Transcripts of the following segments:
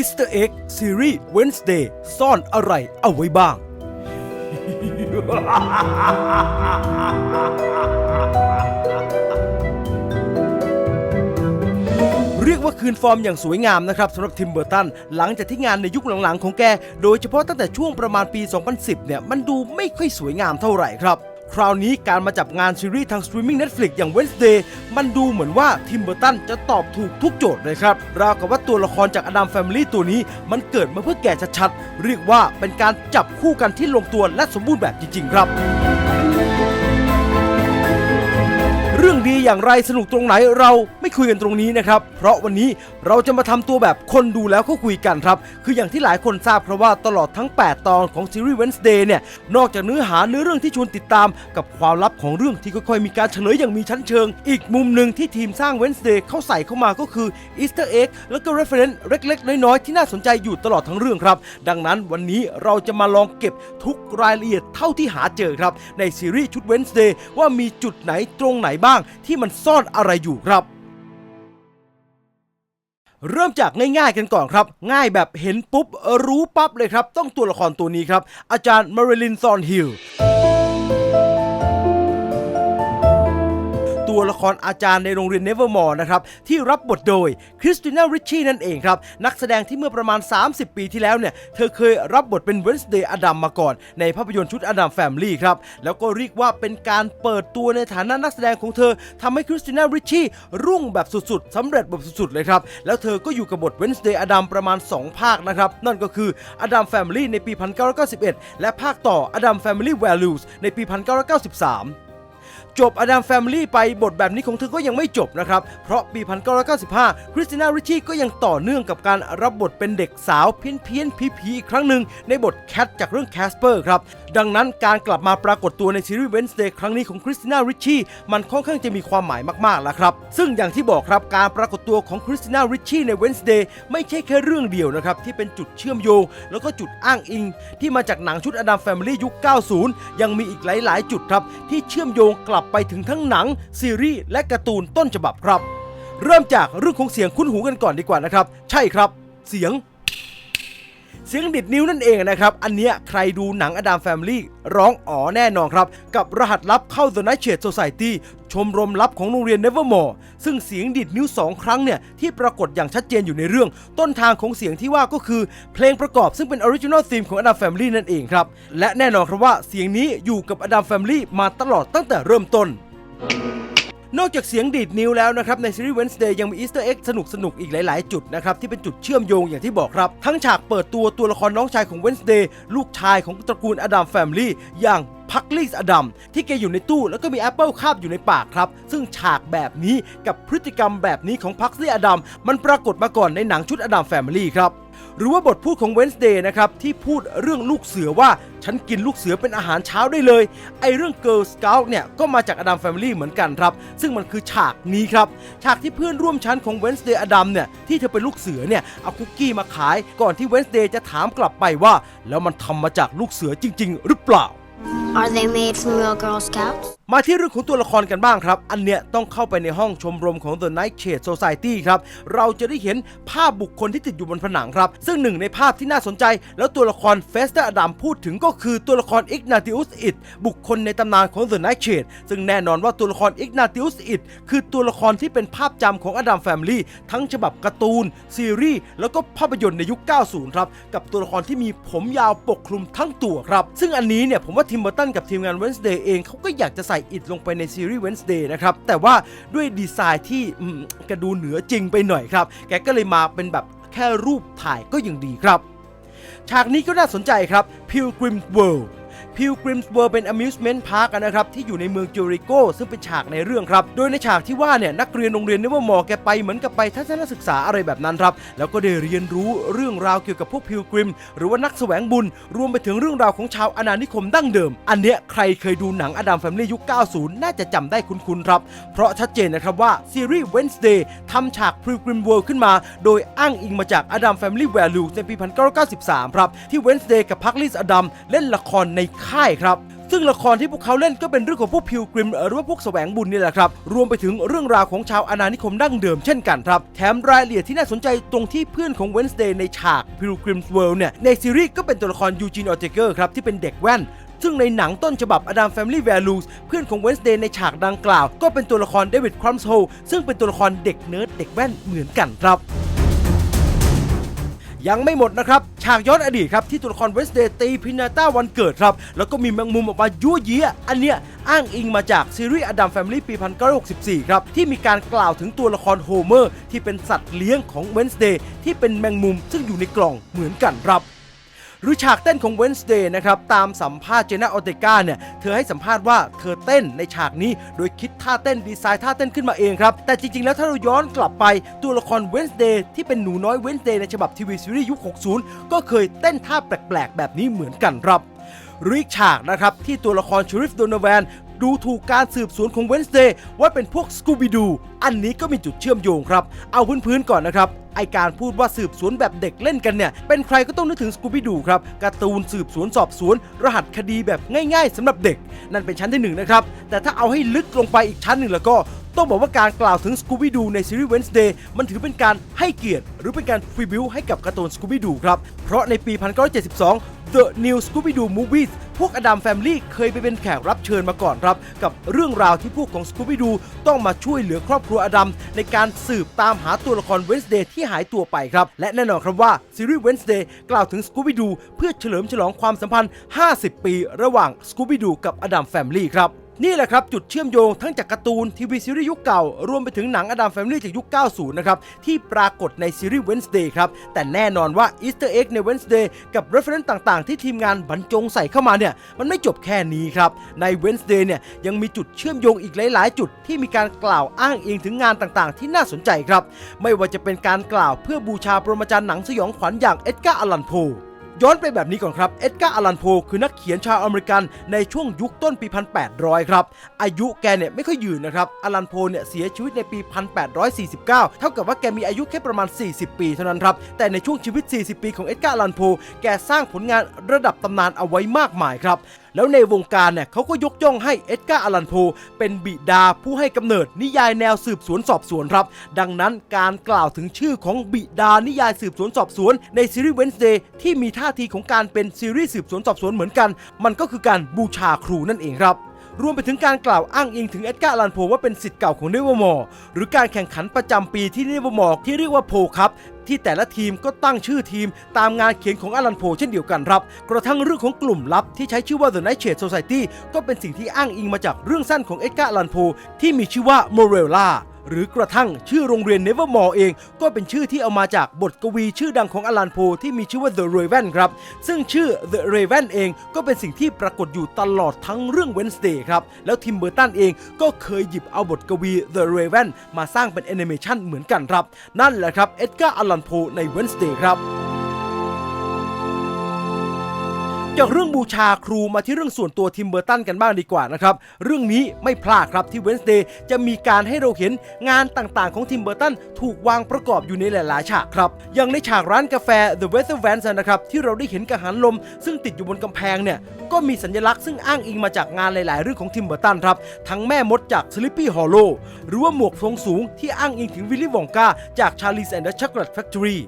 Easter Egg Series Wednesday ซ่อนอะไรเอาไว้บ้าง เรียกว่าคืนฟอร์มอย่างสวยงามนะครับสำหรับทิมเบอร์ตัน หลังจากที่งานในยุคหลังๆของแก โดยเฉพาะตั้งแต่ช่วงประมาณปี 2010 เนี่ย มันดูไม่ค่อยสวยงามเท่าไหร่ครับ คราวนี้การมาจับงานซีรีส์ทางสตรีมมิ่ง Netflix อย่าง Wednesday มันดูเหมือนว่าทิมเบอร์ตันจะตอบถูกทุกโจทย์เลยครับ ราวกับว่าตัวละครจากอดัมแฟมิลี่ตัวนี้ มันเกิดมาเพื่อแก่ชัดๆ เรียกว่าเป็นการจับคู่กันที่ลงตัวและสมบูรณ์แบบจริง ๆ ครับเรื่องดีอย่างไรสนุกตรงไหนเราไม่คุยกันตรงนี้นะครับ เพราะวันนี้ เราจะมาทำตัวแบบคนดูแล้วก็คุยกันครับ คืออย่างที่หลายคนทราบเพราะว่าตลอดทั้ง 8 ตอนของซีรีส์ Wednesday เนี่ย นอกจากเนื้อหาเนื้อเรื่องที่ชวนติดตามกับความลับของเรื่องที่ค่อยๆมีการเฉลยอย่างมีชั้นเชิง อีกมุมหนึ่งที่ทีมสร้าง Wednesday เข้าใส่เข้ามาก็คือ Easter egg แล้วก็ reference เล็กๆ น้อยๆ ที่น่าสนใจอยู่ตลอดทั้งเรื่องครับ ดังนั้นวันนี้เราจะมาลองเก็บทุกรายละเอียดเท่าที่หาเจอครับ ในซีรีส์ชุด Wednesday ว่ามีจุดไหนตรงไหนบ้างที่มันซ่อนอะไรอยู่ครับ เริ่มจากง่ายๆกันก่อนครับ ง่ายแบบเห็นปุ๊บรู้ปั๊บเลยครับ ต้องตัวละครตัวนี้ครับ อาจารย์มาริลินซอนฮิล ตัวละครอาจารย์ในโรงเรียนเนเวอร์มอร์นะครับที่รับบทโดยคริสติน่าริชชี่นั่นเองครับ นักแสดงที่เมื่อประมาณ 30 ปีที่แล้วเนี่ย เธอเคยรับบทเป็นเวนส์เดย์อดัมมาก่อน ในภาพยนตร์ชุดอดัมแฟมิลี่ครับ แล้วก็เรียกว่าเป็นการเปิดตัวในฐานะนักแสดงของเธอทำให้คริสติน่าริชชี่รุ่งแบบสุดๆสำเร็จแบบสุดๆ เลยครับ แล้วเธอก็อยู่กับบทเวนส์เดย์อดัมประมาณ 2 ภาคนะครับ นั่นก็คืออดัมแฟมิลี่ในปี 1991 และภาคต่ออดัมแฟมิลี่ Values ในปี 1993 จบอดัมแฟมิลี่ไปบทแบบนี้ของเธอก็ยังไม่จบนะครับ เพราะปี 1995 คริสติน่าริชี่ก็ยังต่อเนื่องกับการรับบทเป็นเด็กสาวเพี้ยนเพี้ยนผีผีอีกครั้งหนึ่งในบทแคทจากเรื่องแคสเปอร์ครับ ดังนั้นการกลับมาปรากฏตัวในซีรีส์ Wednesday ครั้งนี้ของคริสติน่าริชี่มันค่อนข้างจะมีความหมายมากๆแล้วครับ ซึ่งอย่างที่บอกครับการปรากฏตัวของคริสติน่าริชี่ใน Wednesday ไม่ใช่แค่เรื่องเดียวนะครับที่เป็นจุดเชื่อมโยง แล้วก็จุดอ้างอิง ที่มาจากหนังชุดอดัมแฟมิลี่ยุค 90 ยังมีอีกหลาย ๆ จุดครับที่เชื่อมโยงกลับไปถึงทั้งหนัง ซีรีส์และการ์ตูนต้นฉบับครับ เริ่มจากเรื่องของเสียงคุ้นหูกันก่อนดีกว่านะครับ ใช่ครับ เสียง สียงดิดนิ้วนั่นเองนะครับ อันเนี้ยใครดูหนังอดัมแฟมิลี่ร้องอ๋อแน่นอนครับ กับรหัสลับเข้า The Nightshade Society ชมรมลับของโรงเรียน Nevermore ซึ่งเสียงดิดนิ้ว 2 ครั้งเนี่ย ที่ปรากฏอย่างชัดเจนอยู่ในเรื่อง ต้นทางของเสียงที่ว่าก็คือ เพลงประกอบซึ่งเป็น Original Theme ของ Adam Family นั่นเองครับ และแน่นอนครับว่าเสียงนี้อยู่กับ Adam Family มาตลอดตั้งแต่เริ่มต้น นอกจากเสียงดีดนิ้วแล้วนะครับ ในซีรีส์ Wednesday ยังมีอีสเตอร์เอ็กสนุกสนุกๆอีกหลาย ๆ จุดนะครับ ที่เป็นจุดเชื่อมโยงอย่างที่บอกครับ ทั้งฉากเปิดตัวตัวละครน้องชายของ Wednesday ลูกชายของตระกูลอดัมแฟมลี่อย่าง พักลิสอดัมที่แกอยู่ในตู้แล้วก็มีแอปเปิลคาบอยู่ในปากครับ ซึ่งฉากแบบนี้กับพฤติกรรมแบบนี้ของพักลิอดัมมันปรากฏมาก่อนในหนังชุดอดัมแฟมิลี่ครับหรือว่าบทพูดของ Wednesday นะครับ ที่พูดเรื่องลูกเสือว่า ฉันกินลูกเสือเป็นอาหารเช้าได้เลย ไอเรื่อง Girl Scout เนี่ย ก็มาจากอดัม Family เหมือนกันครับ ซึ่งมันคือฉากนี้ครับ ฉากที่เพื่อนร่วมชั้นของ Wednesday อดัมเนี่ย ที่เธอเป็นลูกเสือเนี่ย เอาคุกกี้มาขายก่อนที่ Wednesday จะถามกลับไปว่า แล้วมันทำมาจากลูกเสือจริง ๆ หรือเปล่า Are they made from real Girl Scouts? มาที่เรื่องของตัวละครกันบ้างครับ อันเนี้ยต้องเข้าไปในห้องชมรมของ The Nightshade Society ครับ เราจะได้เห็นภาพบุคคลที่ติดอยู่บนผนังครับ ซึ่งหนึ่งในภาพที่น่าสนใจ แล้วตัวละครเฟสเตอร์อดัมพูดถึงก็คือตัวละคร Ignatius It บุคคลในตำนานของ The Nightshade ซึ่งแน่นอนว่าตัวละคร Ignatius It คือตัวละครที่เป็นภาพจำของอดัมแฟมิลี่ทั้งฉบับการ์ตูน ซีรีส์ แล้วก็ภาพยนตร์ในยุค 90 ครับ กับตัวละครที่มีผมยาวปกคลุมทั้งตัวครับ ซึ่งอันนี้เนี่ยผมว่าทิมเบอร์ตันกับทีมงาน Wednesday เองเขาก็อยากจะใส่ส่อิดลงไปในซีรีส์ Wednesday นะครับ แต่ว่าด้วยดีไซน์ที่กระดูเหนือจริงไปหน่อยครับ แกก็เลยมาเป็นแบบแค่รูปถ่ายก็ยังดีครับ ฉากนี้ก็น่าสนใจครับ Pilgrim World Pilgrim's World เป็น amusement park อะนะครับที่อยู่ในเมืองจูริโกซึ่งเป็นฉากในเรื่องครับ โดยในฉากที่ว่าเนี่ยนักเรียนโรงเรียนเนวมอแกไปเหมือนกับไปทัศนศึกษาอะไรแบบนั้นครับ แล้วก็ได้เรียนรู้เรื่องราวเกี่ยวกับพวก Pilgrim หรือว่านักแสวงบุญ รวมไปถึงเรื่องราวของชาวอาณานิคมดั้งเดิม อันเนี้ยใครเคยดูหนังอดัมแฟมิลี่ยุค 90 น่าจะจำได้คุ้นๆครับ เพราะชัดเจนนะครับว่าซีรีส์ Wednesday ทำฉาก Pilgrim World ขึ้นมา โดยอ้างอิงมาจาก Adam Family Values ในปี 1993 ครับที่ Wednesday กับพักลิสอดัมเล่นละครในคายครับซึ่งละครที่พวกเขาเล่นก็เป็นเรื่องของพวกพิวกริมหรือว่าพวกแสวงบุญนี่แหละครับ รวมไปถึงเรื่องราวของชาวอาณานิคมดั้งเดิมเช่นกันครับ แถมรายละเอียดที่น่าสนใจตรงที่เพื่อนของเวนสเดย์ในฉากพิวกริมส์เวิลด์เนี่ย ในซีรีส์ก็เป็นตัวละครยูจีนออเทเกอร์ครับ ที่เป็นเด็กแว่น ซึ่งในหนังต้นฉบับ Adam Family Values เพื่อนของ Wednesday ในฉากดังกล่าว ก็เป็นตัวละครเดวิดครัมส์โฮซึ่งเป็นตัวละครเด็กเนิร์ดเด็กแว่นเหมือนกันครับ ยังไม่หมดนะครับ ฉากย้อนอดีตครับ ที่ตัวละครเวสเดตีพินาต้าวันเกิดครับ แล้วก็มีแมงมุมออกมายั่วเยี้ยอันเนี้ยอ้างอิงมาจากซีรีส์อดัมแฟมิลี่ปี1964 ครับ ที่มีการกล่าวถึงตัวละครโฮเมอร์ ที่เป็นสัตว์เลี้ยงของเวนสเดย์ที่เป็นแมงมุมซึ่งอยู่ในกล่องเหมือนกันครับ หรือฉากเต้นของ Wednesday นะครับ ตามสัมภาษณ์เจน่าออเตกาเนี่ย เธอให้สัมภาษณ์ว่าเธอเต้นในฉากนี้ โดยคิดท่าเต้นดีไซน์ท่าเต้นขึ้นมาเองครับ แต่จริง ๆ แล้วถ้าเราย้อนกลับไปตัวละคร Wednesday ที่เป็นหนูน้อย Wednesday ในฉบับทีวีซีรีส์ยุค 60 ก็เคยเต้นท่าแปลก ๆ แบบนี้เหมือนกันครับหรืออีกฉากนะครับ ที่ตัวละครชูริฟโดนแวน ดูถูกการสืบสวนของ Wednesday ว่าเป็นพวกสกูบิดูอันนี้ก็มีจุดเชื่อมโยงครับ เอาพื้นๆก่อนนะครับไอการพูดว่าสืบสวนแบบเด็กเล่นกันเนี่ย เป็นใครก็ต้องนึกถึงสกูบิดูครับการ์ตูนสืบสวนสอบสวน รหัสคดีแบบง่ายๆสำหรับเด็ก นั่นเป็นชั้นที่หนึ่งนะครับ แต่ถ้าเอาให้ลึกลงไปอีกชั้นหนึ่งแล้วก็ ต้องบอกว่าการกล่าวถึง Scooby-Doo ในซีรีส์ Wednesday มันถือเป็นการให้เกียรติ หรือเป็นการฟรีบิวให้กับการ์ตูน Scooby-Doo ครับ เพราะในปี 1972 The New Scooby-Doo Movies พวกอดัมแฟมลี่เคยไปเป็นแขกรับเชิญมาก่อนครับ กับเรื่องราวที่พวกของสกูบิดูต้องมาช่วยเหลือครอบครัวอดัมในการสืบตามหาตัวละครเวนส์เดย์ที่หายตัวไปครับ และแน่นอนครับว่าซีรีส์เวนส์เดย์กล่าวถึงสกูบิดูเพื่อเฉลิมฉลองความสัมพันธ์ 50 ปี ระหว่างสกูบิดูกับอดัมแฟมลี่ครับ นี่แหละครับจุดเชื่อมโยงทั้งจากการ์ตูนทีวีซีรีส์ยุคเก่า รวมไปถึงหนังอดัมแฟมิลี่จากยุค 90 นะครับ ที่ปรากฏในซีรีส์ Wednesday ครับ แต่แน่นอนว่าอีสเตอร์เอ็กใน Wednesday กับ reference ต่างๆ ที่ทีมงานบรรจงใส่เข้ามาเนี่ย มันไม่จบแค่นี้ครับ ใน Wednesday เนี่ย ยังมีจุดเชื่อมโยงอีกหลาย ๆ จุดที่มีการกล่าวอ้างอิงถึงงานต่างๆ ที่น่าสนใจครับไม่ว่าจะเป็นการกล่าวเพื่อบูชาปรมาจารย์หนังสยองขวัญอย่างเอ็ดการ์อลันโพ ย้อนไปแบบนี้ก่อนครับ เอ็ดการ์ อลันโพ คือนักเขียนชาวอเมริกันในช่วงยุคต้นปี 1800 ครับ อายุแกเนี่ยไม่ค่อยยืนนะครับ อลันโพเนี่ยเสียชีวิตในปี 1849 เท่ากับว่าแกมีอายุแค่ประมาณ 40 ปีเท่านั้นครับ แต่ในช่วงชีวิต 40 ปีของเอ็ดการ์ อลันโพ แกสร้างผลงานระดับตำนานเอาไว้มากมายครับ แล้วในวงการเนี่ยเขาก็ยกย่องให้เอ็ดการ์อลันโพเป็นบิดาผู้ให้กำเนิดนิยายแนวสืบสวนสอบสวนครับ ดังนั้นการกล่าวถึงชื่อของบิดานิยายสืบสวนสอบสวนในซีรีส์ Wednesday ที่มีท่าทีของการเป็นซีรีส์สืบสวนสอบสวนเหมือนกัน มันก็คือการบูชาครูนั่นเองครับรวมไปถึงการกล่าวอ้างอิงถึงเอ็ดการ์อลันโพว่าเป็นสิทธิ์เก่าของเนเวอร์มอร์หรือการแข่งขันประจำปีที่เนเวอร์มอร์ที่เรียกว่าโพครับ ที่แต่ละทีมก็ตั้งชื่อทีมตามงานเขียนของอลันโพเช่นเดียวกันครับ กระทั่งเรื่องของกลุ่มลับที่ใช้ชื่อว่า The Nightshade Society ก็เป็นสิ่งที่อ้างอิงมาจากเรื่องสั้นของเอ็ดการ์อลันโพที่มีชื่อว่า Morella หรือกระทั่งชื่อโรงเรียน Nevermore เอง ก็เป็นชื่อที่เอามาจากบทกวีชื่อดังของอลันโพที่มีชื่อว่า The Raven ครับ ซึ่งชื่อ The Raven เองก็เป็นสิ่งที่ปรากฏอยู่ตลอดทั้งเรื่อง Wednesday ครับ แล้วทิมเบอร์ตันเองก็เคยหยิบเอาบทกวี The Raven มาสร้างเป็นแอนิเมชันเหมือนกันครับ นั่นแหละครับเอ็ดการ์อลันโพใน Wednesday ครับ จากเรื่องบูชาครูมาที่เรื่องส่วนตัวทิมเบอร์ตันกันบ้างดีกว่านะครับ เรื่องนี้ไม่พลาดครับที่ Wednesday จะมีการให้เราเห็นงานต่างๆของทิมเบอร์ตันถูกวางประกอบอยู่ในหลายๆ ฉากครับ อย่างในฉากร้านกาแฟ The Weather Vans นะครับ ที่เราได้เห็นกังหันลม ซึ่งติดอยู่บนกำแพงเนี่ย ก็มีสัญลักษณ์ซึ่งอ้างอิงมาจากงานหลาย ๆ เรื่องของทิมเบอร์ตันครับ ทั้งแม่มดจาก Sleepy Hollow หรือว่าหมวกทรงสูงที่อ้างอิงถึงวิลลี่วองกาจาก Charlie's and the Chocolate Factory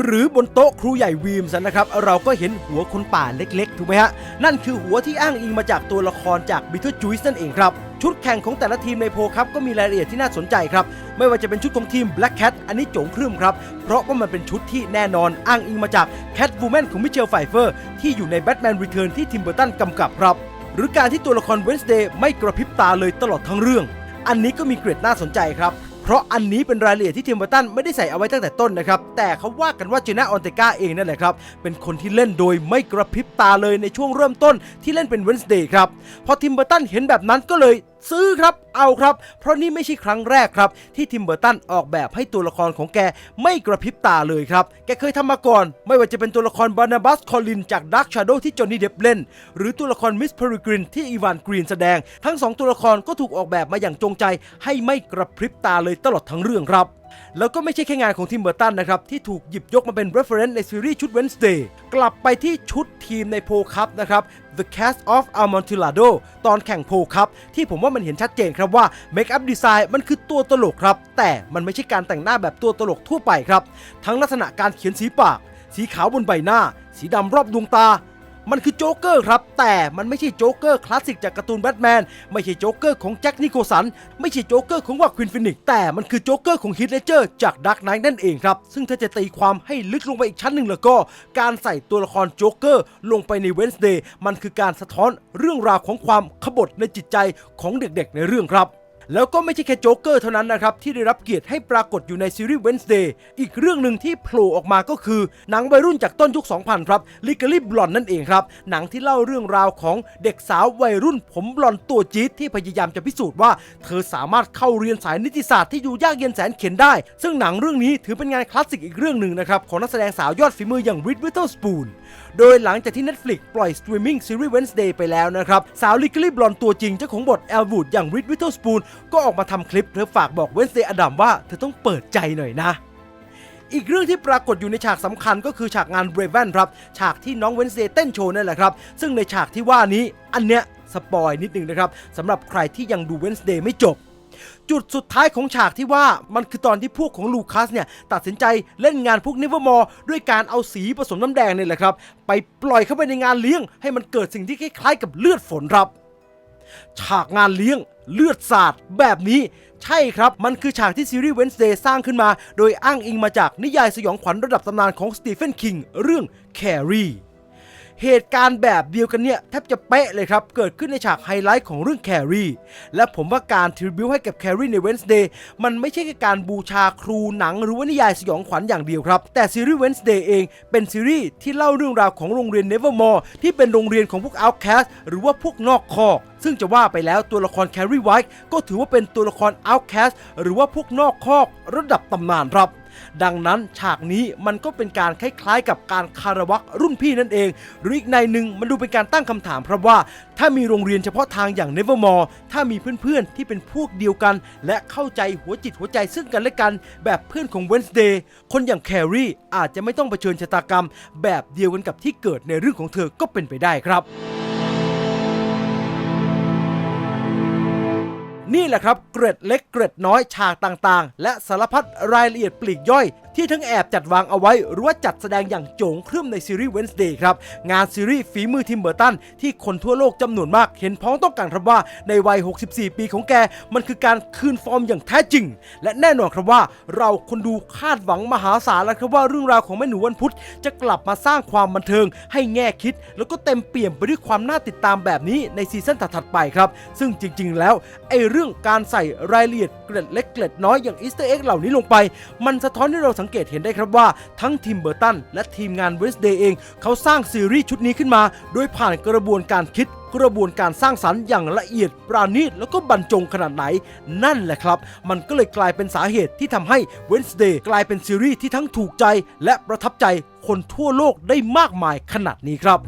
หรือบนโต๊ะครูใหญ่วีมสันนะครับ เราก็เห็นหัวคนป่าเล็กๆ ถูกไหมฮะ นั่นคือหัวที่อ้างอิงมาจากตัวละครจากบิทเทอร์จูสนั่นเองครับ ชุดแข่งของแต่ละทีมในโพครับก็มีรายละเอียดที่น่าสนใจครับ ไม่ว่าจะเป็นชุดของทีม Black Cat อันนี้โจงครึ่มครับ เพราะว่ามันเป็นชุดที่แน่นอนอ้างอิงมาจาก Cat Woman ของมิเชลไฟเฟอร์ที่อยู่ใน Batman Return ที่ทิมเบอร์ตันกำกับครับ หรือการที่ตัวละคร Wednesday ไม่กระพริบตาเลยตลอดทั้งเรื่อง อันนี้ก็มีเกร็ดน่าสนใจครับ เพราะอันนี้เป็นรายละเอียดที่ทิมเบอร์ตันไม่ได้ใส่เอาไว้ตั้งแต่ต้นนะครับ แต่เขาว่ากันว่าเจน่าออนเตกาเองนั่นแหละครับ เป็นคนที่เล่นโดยไม่กระพริบตาเลยในช่วงเริ่มต้นที่เล่นเป็นเวนส์เดย์ครับ พอทิมเบอร์ตันเห็นแบบนั้นก็เลย ซื้อครับเอาครับ เพราะนี่ไม่ใช่ครั้งแรกครับ ที่ทิมเบอร์ตันออกแบบให้ตัวละครของแกไม่กระพริบตาเลยครับ แกเคยทำมาก่อน ไม่ว่าจะเป็นตัวละครบานาบัสคอลินจากดักชาร์โดที่จอห์นนี่เดบเล่น หรือตัวละครมิสเพริกรินที่อีวานกรีนแสดง ทั้งสองตัวละครก็ถูกออกแบบมาอย่างจงใจ ให้ไม่กระพริบตาเลยตลอดทั้งเรื่องครับ แล้วก็ไม่ใช่แค่งานของทีมเบอร์ตันนะครับ ที่ถูกหยิบยกมาเป็น reference ในซีรีส์ชุด Wednesday กลับไปที่ชุดทีมในโพคัพนะครับ The Cast of Amontillado ตอนแข่งโพลคัพที่ผมว่ามันเห็นชัดเจนครับว่า Make-up Design มันคือตัวตลกครับ แต่มันไม่ใช่การแต่งหน้าแบบตัวตลกทั่วไปครับ ทั้งลักษณะการเขียนสีปาก สีขาวบนใบหน้า สีดำรอบดวงตา มันคือโจ๊กเกอร์ครับ แต่มันไม่ใช่โจ๊กเกอร์คลาสสิกจากการ์ตูนแบทแมน ไม่ใช่โจ๊กเกอร์ของแจ็คนิโคสัน ไม่ใช่โจ๊กเกอร์ของว่าควินฟินิกแต่มันคือโจ๊กเกอร์ของฮิตเลเจอร์จากดักไนท์นั่นเองครับ ซึ่งถ้าจะตีความให้ลึกลงไปอีกชั้นหนึ่งแล้วก็ การใส่ตัวละครโจ๊กเกอร์ลงไปในเวนส์เดย์มันคือการสะท้อนเรื่องราวของความขบฏในจิตใจของเด็กๆ ในเรื่องครับ แล้วก็ไม่ใช่แค่โจ๊กเกอร์เท่านั้นนะครับที่ได้รับเกียรติให้ปรากฏอยู่ในซีรีส์ Wednesday อีกเรื่องหนึ่งที่โผล่ออกมาก็คือ หนังวัยรุ่นจากต้นยุค 2000 ครับ l e g a l y Blonde นั่นเองครับ หนังที่เล่าเรื่องราวของเด็กสาววัยรุ่นผมบลอนตัวจี๊ดที่พยายามจะพิสูจน์ว่า เธอสามารถเข้าเรียนสายนิติศาสตร์ที่อยู่ยากเย็นแสนเข็นได้ ซึ่งหนังเรื่องนี้ถือเป็นงานคลาสสิกอีกเรื่องหนึ่งนะครับของนักแสดงสาวยอดฝีมืออย่าง Reed Witherspoon โดยหลังจากที่ Netflix ปล่อยสตรีมมิ่งซีรีส์ Wednesday ไปแล้วนะครับ สาว Legally Blonde ตัวจริงเจ้าของบท Elwood อย่าง Reed Witherspoon ก็ออกมาทำคลิปเธอฝากบอก Wednesday อดัมว่าเธอต้องเปิดใจหน่อยนะอีกเรื่องที่ปรากฏอยู่ในฉากสำคัญก็คือฉากงาน Raven ครับ ฉากที่น้องเวนเซเต้นโชว์นั่นแหละครับ ซึ่งในฉากที่ว่านี้อันเนี้ยสปอยนิดนึงนะครับสำหรับใครที่ยังดู Wednesday ไม่จบ จุดสุดท้ายของฉากที่ว่ามันคือตอนที่พวกของลูคัสเนี่ยตัดสินใจเล่นงานพวก Nevermore ด้วยการเอาสีผสมน้ำแดงเนี่ยแหละครับ ไปปล่อยเข้าไปในงานเลี้ยง ให้มันเกิดสิ่งที่คล้ายๆกับเลือดฝนครับ ฉากงานเลี้ยงเลือดสาดแบบนี้ใช่ครับ มันคือฉากที่ซีรีส์ Wednesday สร้างขึ้นมา โดยอ้างอิงมาจากนิยายสยองขวัญระดับตำนานของสตีเฟนคิงเรื่อง Carrie เหตุการณ์แบบเดียวกันเนี่ยแทบจะเป๊ะเลยครับ เกิดขึ้นในฉากไฮไลท์ของเรื่องแครีและผมว่าการทริบิวให้กับแครีใน Wednesday มันไม่ใช่แค่การบูชาครูหนังหรือว่านิยายสยองขวัญอย่างเดียวครับ แต่ซีรีส์ Wednesday เองเป็นซีรีส์ที่เล่าเรื่องราวของโรงเรียน Nevermore ที่เป็นโรงเรียนของพวก Outcast หรือว่าพวกนอกคอกซึ่งจะว่าไปแล้วตัวละครแครีไวท์ก็ถือว่าเป็นตัวละคร Outcast หรือว่าพวกนอกคอกระดับตำนานครับ ดังนั้นฉากนี้มันก็เป็นการคล้ายๆ กับการคารวะรุ่นพี่นั่นเอง หรืออีกในหนึ่งมันดูเป็นการตั้งคำถามครับว่า ถ้ามีโรงเรียนเฉพาะทางอย่าง Nevermore ถ้ามีเพื่อนๆที่เป็นพวกเดียวกัน และเข้าใจหัวจิตหัวใจซึ่งกันและกันแบบเพื่อนของ Wednesday คนอย่างแครีอาจจะไม่ต้องเผชิญชะตากรรม แบบเดียวกันกับที่เกิดในเรื่องของเธอก็เป็นไปได้ครับ นี่แหละครับ เกร็ดเล็กเกร็ดน้อยฉากต่างๆ และสารพัดรายละเอียดปลีกย่อย ที่ทั้งแอบจัดวางเอาไว้หรือว่าจัดแสดงอย่างโจงครึ่มในซีรีส์ Wednesday ครับ งานซีรีส์ฝีมือทิมเบอร์ตัน ที่คนทั่วโลกจำนวนมากเห็นพ้องต้องการครับว่าในวัย 64 ปีของแก มันคือการคืนฟอร์มอย่างแท้จริง และแน่นอนครับว่าเราคนดูคาดหวังมหาศาลแล้วครับว่าเรื่องราวของแม่หนูวันพุธจะกลับมาสร้างความบันเทิง ให้แง่คิด แล้วก็เต็มเปี่ยมไปด้วยความน่าติดตามแบบนี้ในซีซั่นถัดๆไปครับซึ่งจริง ๆ แล้วไอ้เรื่องการใส่รายละเอียดเกร็ดเล็กเกร็ดน้อยอย่างอีสเตอร์เอ็กเหล่านี้ลงไป มันสะท้อนให้เราสังเกตเห็นได้ครับว่าทั้งทีมเบอร์ตันและทีมงานเวสเดย์เอง เขาสร้างซีรีส์ชุดนี้ขึ้นมา โดยผ่านกระบวนการคิดกระบวนการสร้างสรรค์อย่างละเอียดปราณีตแล้วก็บรรจงขนาดไหน นั่นแหละครับ มันก็เลยกลายเป็นสาเหตุที่ทำให้ Wednesday กลายเป็นซีรีส์ที่ทั้งถูกใจและประทับใจคนทั่วโลกได้มากมายขนาดนี้ครับ